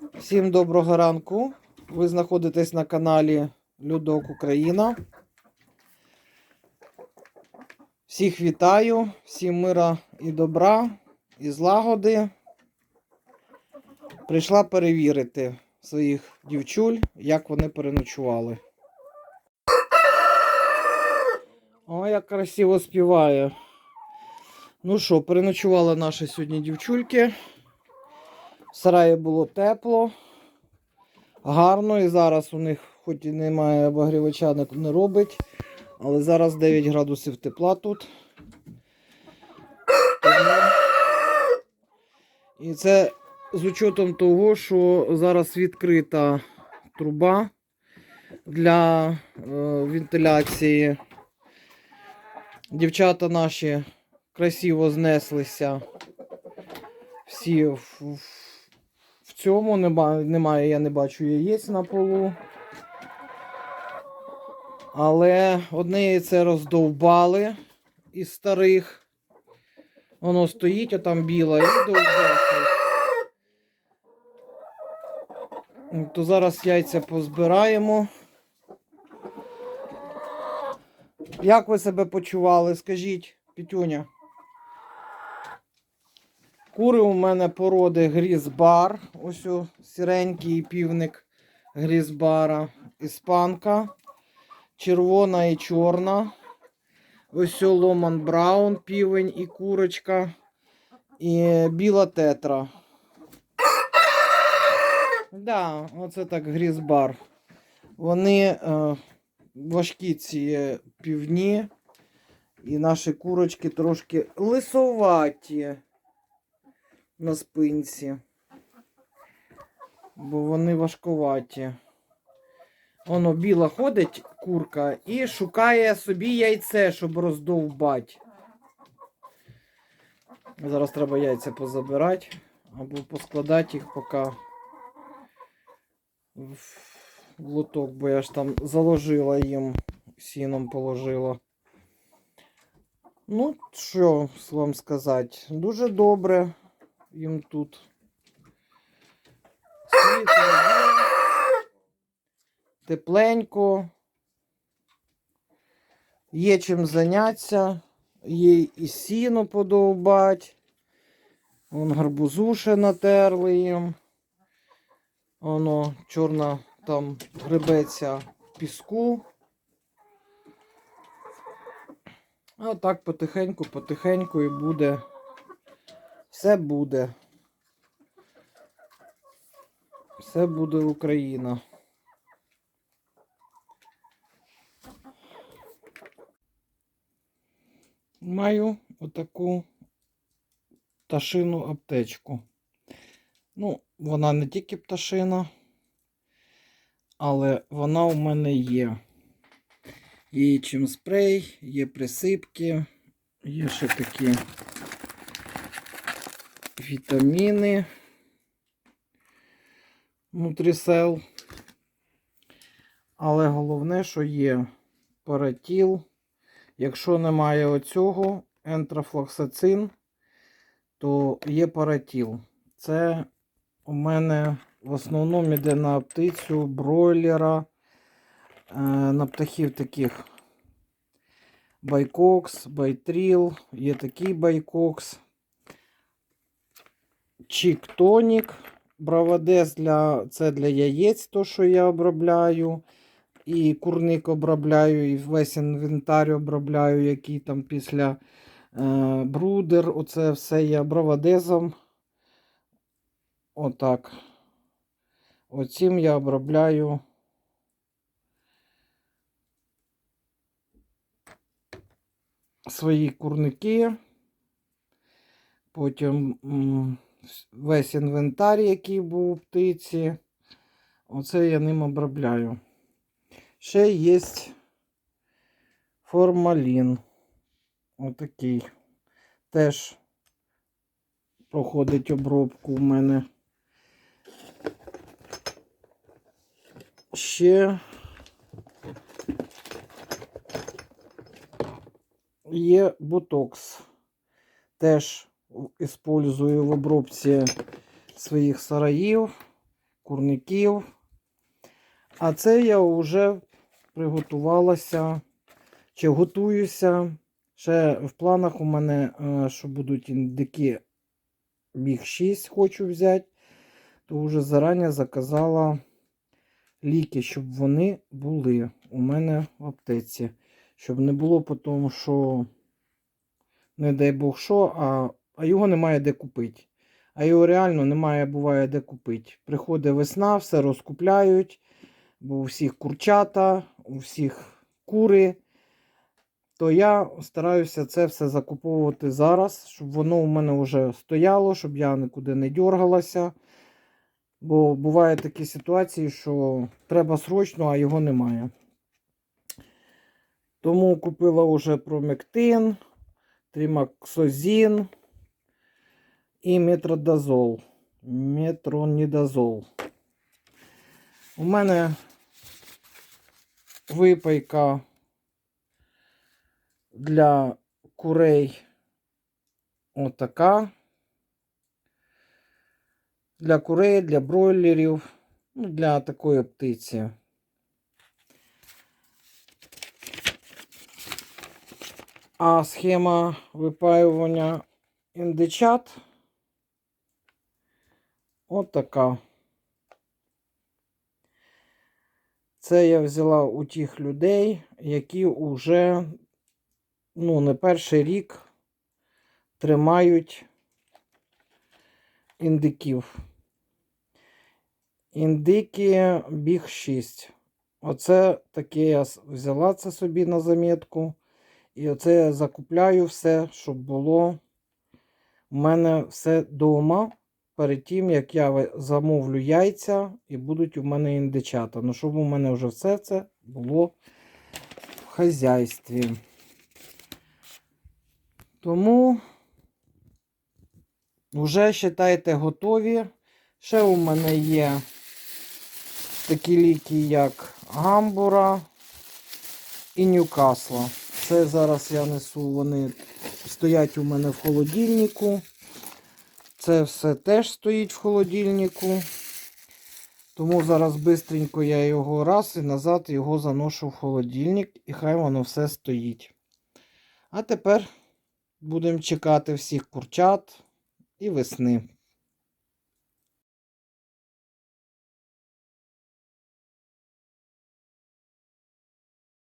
Всім доброго ранку. Ви знаходитесь на каналі Людок Україна. Всіх вітаю, всім мира і добра, і злагоди. Прийшла перевірити своїх дівчуль, як вони переночували. О, як красиво співає. Ну що, переночували наші сьогодні дівчульки. В сараї було тепло, гарно, і зараз у них, хоч і немає обогрівача, не- робить, але зараз 9 градусів тепла тут. І це з учетом того, що зараз відкрита труба для е, вентиляції. Дівчата наші красиво знеслися. Всі в цьому нема, немає, я не бачу яєць на полу. Але одне яйце роздовбали із старих. Воно стоїть, а там біле і довбеться. То зараз яйця позбираємо. Як ви себе почували? Скажіть, Пітюня? Кури у мене породи грізбар. Ось о, сіренький півник грізбара. Іспанка. Червона і чорна. Ось о, ломан браун, півень і курочка. І біла тетра. Да, оце так грізбар. Вони е, важкі ці півні. І наші курочки трошки лисоваті на спинці. Бо вони важковаті. Воно біла ходить курка і шукає собі яйце, щоб роздовбати. Зараз треба яйця позабирати або поскладати їх поки в лоток, бо я ж там заложила їм, сіном положила. Ну, що вам сказати? Дуже добре їм тут. Світло тепленько. Є чим зайнятися, є і сіно подовбать. Вон гарбузу ще натерли їм. Воно чорна там гребеться в піску. А так потихеньку, потихеньку і буде. Все буде. Все буде Україна. Маю отаку пташину аптечку. Ну, вона не тільки пташина, але вона у мене є. Є чим спрей, є присипки, є ще такі вітаміни нутрісел. Але головне, що є паратіл. Якщо немає оцього ентрофлоксацин, то є паратіл. Це у мене в основному йде на птицю, бройлера, е, на птахів таких байкокс, байтріл, є такий байкокс, чік-тонік, бравадес для, це для яєць, то, що я обробляю. І курник обробляю, і весь інвентар обробляю, який там після е, брудер. Оце все я бравадезом. Отак. Оцім я обробляю. Свої курники. Потім весь інвентар, який був у птиці. Оце я ним обробляю. Ще є формалін. Отакий. Теж проходить обробку у мене. Ще є ботокс. Теж использую в обробці своїх сараїв. курників. А це я вже приготувалася чи готуюся. Ще в планах у мене, е, що будуть індики біг 6 хочу взяти, то вже зарані заказала ліки, щоб вони були у мене в аптеці. Щоб не було по тому, що, не дай Бог що, а, а його немає де купити. А його реально немає, буває де купити. Приходить весна, все розкупляють, бо у всіх курчата, у всіх кури. То я стараюся це все закуповувати зараз, щоб воно у мене вже стояло, щоб я нікуди не дергалася. Бо бувають такі ситуації, що треба срочно, а його немає. Тому купила вже промектин, тримаксозін і метродазол. Метронідазол. У мене випайка для курей отака. Для курей, для бройлерів, ну, для такої птиці. А схема випаювання індичат отака. Це я взяла у тих людей, які вже ну, не перший рік тримають індиків. Індики біг 6. Оце таке я взяла це собі на замітку. І оце я закупляю все, щоб було у мене все вдома. Перед тим, як я замовлю яйця і будуть у мене індичата. Ну, щоб у мене вже все це було в хазяйстві. Тому вже вважайте готові. Ще у мене є такі ліки, як гамбура і Ньюкасла. Це зараз я несу, вони стоять у мене в холодильнику. Це все теж стоїть в холодильнику. Тому зараз бистренько я його раз і назад його заношу в холодильник, і хай воно все стоїть. А тепер будемо чекати всіх курчат і весни.